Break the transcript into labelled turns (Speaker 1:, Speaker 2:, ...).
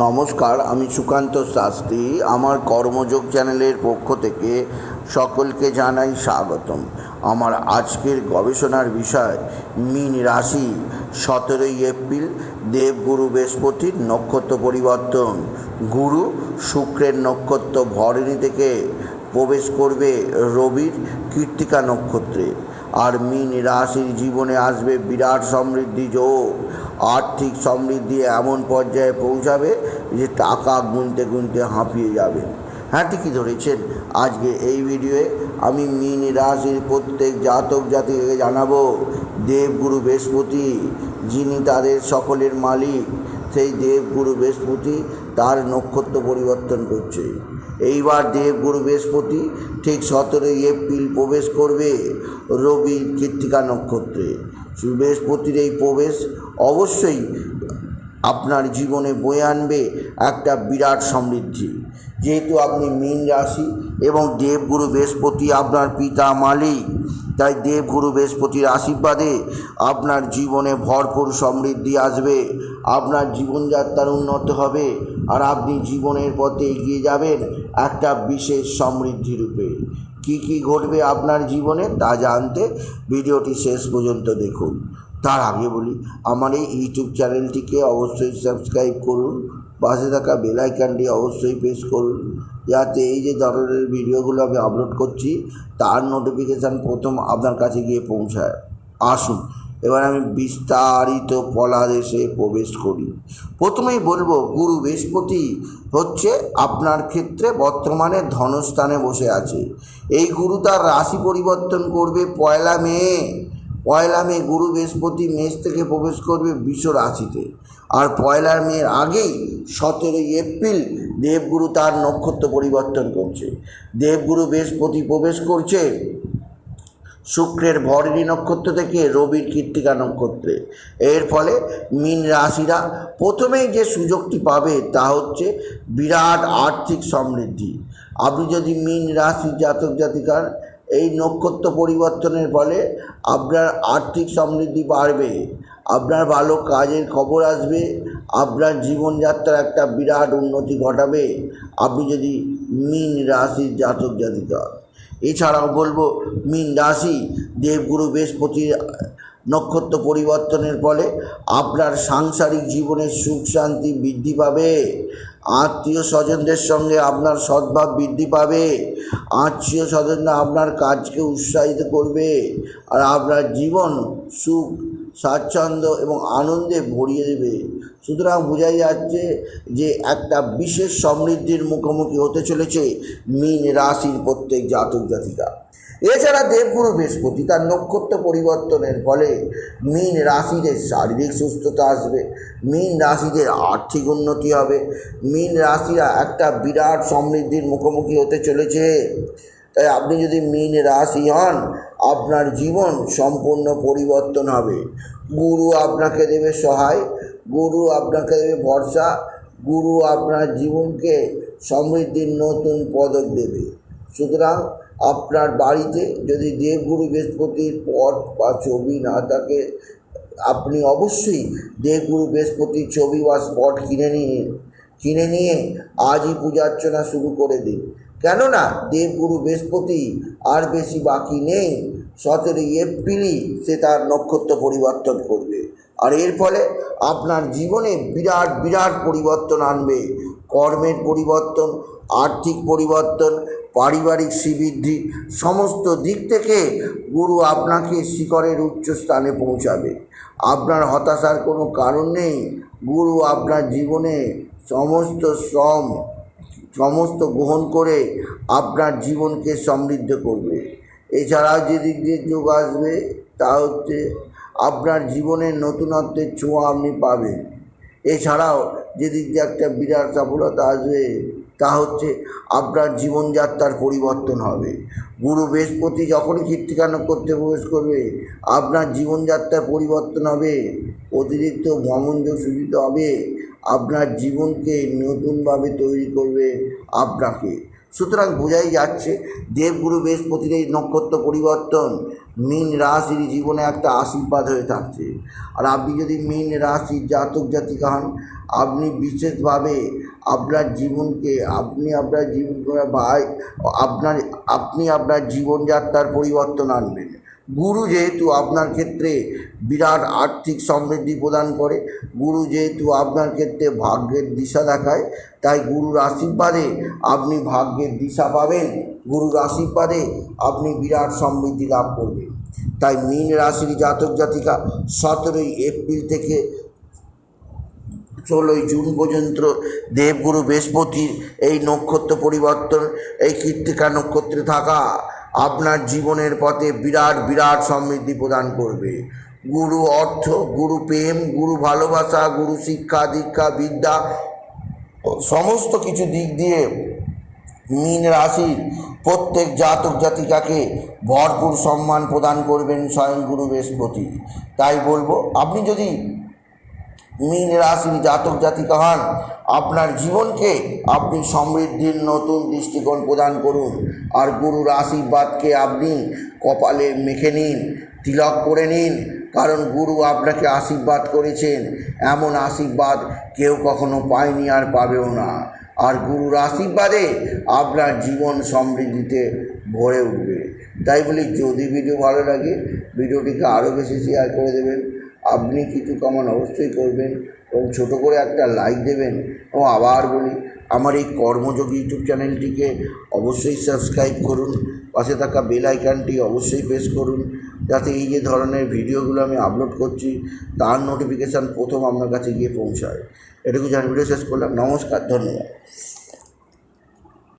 Speaker 1: নমস্কার, আমি সুকান্ত শাস্ত্রী। আমার কর্মযোগ চ্যানেলের পক্ষ থেকে সকলকে জানাই স্বাগতম। আমার আজকের গবেষণার বিষয়, মীন রাশি, সতেরোই এপ্রিল, দেবগুরু বৃহস্পতির নক্ষত্র পরিবর্তন। গুরু শুক্রের নক্ষত্র ভরণী থেকে প্রবেশ করবে রবির কীর্তিকা নক্ষত্রে। আর মীন রাশির জীবনে আসবে বিরাট সমৃদ্ধি যোগ। আর্থিক সমৃদ্ধি এমন পর্যায়ে পৌঁছাবে যে টাকা গুনতে গুনতে হাঁপিয়ে যাবেন। হ্যাঁ ঠিকই ধরেছেন। আজকে এই ভিডিওয়ে আমি মীন রাশির প্রত্যেক জাতক জাতিকে জানাব, দেবগুরু বৃহস্পতি, যিনি তাদের সকলের মালিক, সেই দেবগুরু বৃহস্পতি তার নক্ষত্র পরিবর্তন করছে। এইবার দেবগুরু বৃহস্পতি ঠিক সতেরোই এপ্রিল প্রবেশ করবে রবি কৃত্তিকা নক্ষত্রে। বৃহস্পতির এই প্রবেশ অবশ্যই আপনার জীবনে বয়ে আনবে একটা বিরাট সমৃদ্ধি। যেহেতু আপনি মীন রাশি এবং দেবগুরু বৃহস্পতি আপনার পিতা মালিক তাই দেবগুরু বৃহস্পতির আশীর্বাদে আপনার জীবনে ভরপুর সমৃদ্ধি আসবে। আপনার জীবনযাত্রার উন্নত হবে আর আপনি জীবনের পথে এগিয়ে যাবেন একটা বিশেষ সমৃদ্ধি রূপে। কী কী ঘটবে আপনার জীবনে তা জানতে ভিডিওটি শেষ পর্যন্ত দেখুন। তার আগে বলি, আমার এই ইউটিউব চ্যানেলটিকে অবশ্যই সাবস্ক্রাইব করুন। পাশে থাকা বেল আইকনটি অবশ্যই প্রেস করুন। যাতে এই যে ধরনের ভিডিওগুলো আমি আপলোড করছি, তার নোটিফিকেশান প্রথম আপনার কাছে গিয়ে পৌঁছায়। আসুন, এবার আমি বিস্তারিত পলাদেশে প্রবেশ করি। প্রথমেই বলব, গুরু বৃহস্পতি হচ্ছে আপনার ক্ষেত্রে বর্তমানে ধনস্থানে বসে আছে। এই গুরু তার রাশি পরিবর্তন করবে পয়লা মে। পয়লা মে গুরু বৃহস্পতি মেষ থেকে প্রবেশ করবে বিশ্ব রাশিতে। আর পয়লা মের আগেই সতেরোই এপ্রিল দেবগুরু তার নক্ষত্র পরিবর্তন করছে। দেবগুরু বৃহস্পতি প্রবেশ করছে শুক্রের ভরণী নক্ষত্র থেকে রবির কীর্তিকা নক্ষত্রে। এর ফলে মীন রাশিরা প্রথমেই যে সুযোগটি পাবে তা হচ্ছে বিরাট আর্থিক সমৃদ্ধি। আপনি যদি মীন রাশি জাতক জাতিকার এই নক্ষত্র পরিবর্তনের ফলে আপনার আর্থিক সমৃদ্ধি বাড়বে, আপনার ভালো কাজের খবর আসবে, আপনার জীবনযাত্রার একটা বিরাট উন্নতি ঘটাবে। আপনি যদি মীন রাশির জাতক জাতিকা, এছাড়াও বলব মীন রাশি দেবগুরু বৃহস্পতির নক্ষত্র পরিবর্তনের ফলে আপনার সাংসারিক জীবনের সুখ শান্তি বৃদ্ধি পাবে। আত্মীয় স্বজনদের সঙ্গে আপনার সদ্ভাব বৃদ্ধি পাবে। আত্মীয় স্বজনরা আপনার কাজকে উৎসাহিত করবে আর আপনার জীবন সুখ, স্বাচ্ছন্দ্য এবং আনন্দে ভরিয়ে দেবে। সুতরাং বোঝাই যাচ্ছে যে একটা বিশেষ সমৃদ্ধির মুখোমুখি হতে চলেছে মীন রাশির প্রত্যেক জাতক জাতিকা। এছাড়া দেবগুরু বৃহস্পতি তার নক্ষত্র পরিবর্তনের ফলে মীন রাশিদের শারীরিক সুস্থতা আসবে, মীন রাশিদের আর্থিক উন্নতি হবে, মীন রাশিরা একটা বিরাট সমৃদ্ধির মুখোমুখি হতে চলেছে। তাই আপনি যদি মীন রাশি হন, আপনার জীবন সম্পূর্ণ পরিবর্তন হবে। গুরু আপনাকে দেবে সহায়, গুরু আপনাকে দেবে ভরসা, গুরু আপনার জীবনকে সমৃদ্ধির নতুন পদক দেবে। সুতরাং আপনার বাড়িতে যদি দেবগুরু বৃহস্পতির পট বা ছবি না থাকে, আপনি অবশ্যই দেবগুরু বৃহস্পতির ছবি বা স্পট কিনে নিন কিনে নিয়ে আজই পূজা অর্চনা শুরু করে দিন। কেননা দেবগুরু বৃহস্পতি আর বেশি বাকি নেই, সতেরোই এপ্রিলই সে তার নক্ষত্র পরিবর্তন করবে। আর এর ফলে আপনার জীবনে বিরাট বিরাট পরিবর্তন আনবে। কর্মের পরিবর্তন, আর্থিক পরিবর্তন, পারিবারিক শ্রীবৃদ্ধি, সমস্ত দিক থেকে গুরু আপনাকে শিখরের উচ্চ স্থানে পৌঁছাবে। আপনার হতাশার কোনো কারণ নেই। গুরু আপনার জীবনে সমস্ত শ্রম, সমস্ত গ্রহণ করে আপনার জীবনকে সমৃদ্ধ করবে। এছাড়াও যে দিক দিয়ে যোগ আসবে, তা হচ্ছে আপনার জীবনের নতুনত্বের ছোঁয়া আপনি পাবেন। এছাড়াও যেদিক দিয়ে একটা বিরাট সফলতা আসবে, তা হচ্ছে আপনার জীবনযাত্রার পরিবর্তন হবে। গুরু বৃহস্পতি যখনই কীর্তিকা করতে প্রবেশ করবে, আপনার জীবনযাত্রার পরিবর্তন হবে। অতিরিক্ত ভ্রমণযোগ সূচিত হবে। আপনার জীবনকে নতুনভাবে তৈরি করবে আপনাকে। সুতরাং বোঝাই যাচ্ছে, দেবগুরু বৃহস্পতির এই নক্ষত্র পরিবর্তন মীন রাশির জীবনে একটা আশীর্বাদ হয়ে থাকছে। আর আপনি যদি মীন রাশির জাতক জাতিকা হন, আপনি বিশেষভাবে আপনার জীবনকে, আপনি আপনার জীবন বা আপনার, আপনি আপনার জীবনযাত্রার পরিবর্তন আনবেন। গুরু যেহেতু আপনার ক্ষেত্রে বিরাট আর্থিক সমৃদ্ধি প্রদান করে, গুরু যেহেতু আপনার ক্ষেত্রে ভাগ্যের দিশা দেখায়, তাই গুরুর আশীর্বাদে আপনি ভাগ্যের দিশা পাবেন, গুরুর আশীর্বাদে আপনি বিরাট সমৃদ্ধি লাভ করবেন। তাই মীন রাশির জাতক জাতিকা, সতেরোই এপ্রিল থেকে ষোলোই জুন পর্যন্ত দেবগুরু বৃহস্পতির এই নক্ষত্র পরিবর্তন, এই কৃত্তিকা নক্ষত্রে থাকা। আপনার জীবনের পথে বিরাট বিরাট সমৃদ্ধি প্রদান করবে। গুরু অর্থ, গুরু প্রেম, গুরু ভালোবাসা, গুরু শিক্ষা, দীক্ষা, বিদ্যা, সমস্ত কিছু দিক দিয়ে মীন রাশির প্রত্যেক জাতক জাতিকাকে ভরপুর সম্মান প্রদান করবেন স্বয়ং গুরু বৃহস্পতি। তাই বলব, আপনি যদি মীন রাশির জাতক জাতিকা হন, আপনার জীবনকে আপনি সমৃদ্ধির নতুন দৃষ্টিকোণ প্রদান করুন। আর গুরুর আশীর্বাদকে আপনি কপালে মেখে নিন, তিলক করে নিন, কারণ গুরু আপনাকে আশীর্বাদ করেছেন। এমন আশীর্বাদ কেউ কখনো পায়নি আর পাবেও না। আর গুরুর আশীর্বাদে আপনার জীবন সমৃদ্ধিতে ভরে উঠবে। তাই বলি, যদি ভিডিও ভালো লাগে, ভিডিওটিকে আরও বেশি শেয়ার করে দেবেন। আপনি কিছু কামান অবশ্যই করবেন এবং ছোটো করে একটা লাইক দেবেন। এবং আবার বলি, আমার এই কর্মযোগ ইউটিউব চ্যানেলটিকে অবশ্যই সাবস্ক্রাইব করুন, পাশে থাকা বেল আইকনটি অবশ্যই প্রেস করুন, যাতে এই যে ধরনের ভিডিওগুলো আমি আপলোড করছি, তার নোটিফিকেশান প্রথম আপনার কাছে গিয়ে পৌঁছায়। এটুকু জানি ভিডিও শেষ করলাম। নমস্কার, ধন্যবাদ।